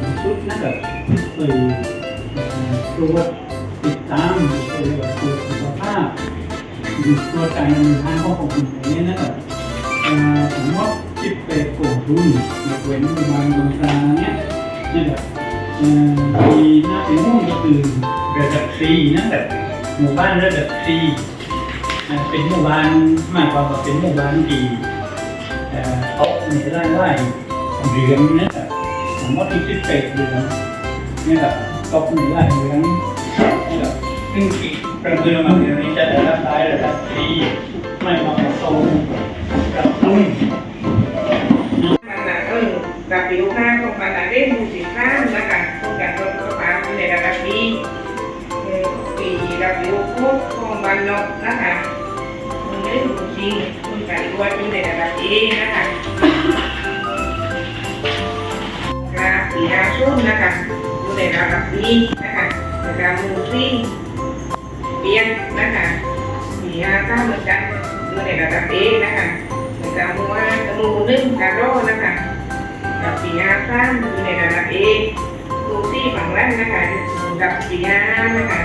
แบบเคยตรวจติดตามเคยแบบตรวจสุขภาพตรวจการเนินทางข้องคนอย่างนี้ยนะครับเอ่อผมว่าคิดเป็นกลุ่มทุนยกเว้นบางบางครั้งเนี่ยนะครับเอ่อมีหน้าเป็นห่วงก็คือระดับฟรีนะแบบหมู่บ้านระดับฟรีเป็นหมู่บ้านหมายความว่าเป็นหมู่บ้านที่เอ่อเขาในรายได้เดือนนะครับ ผมว่าที่คิดเป็นเดือนนี่ยแบบตกในรายเดือนนะครับซึ่งอีกประเมินมาเดือนนี้จะได้รับรายระดับฟรีไม่มาผสมกับตุ้นมันน่ะเออกับผิวหน้าของมันน่ะเล่นดูสิข้างนะคะโครงการรถประปาในระดับนี้ปีระผิวโคกของบันนกนะคะมันไม่ดูจริงมันการรวดอยู่ในระดับนี้นะคะ ปีนาชุ่มนะคะอยู่ในระดับนี้นะคะระดับมูซี่เปียนนะคะปีนาข้าเหมือนกันอยู่ในระดับเอนะคะกามัวกามูนึ่งกาโร่นะคะกับปียาสร้างอยู่ในระดับเอลูซี่ฝั่งล่างนะคะกับปียานะคะ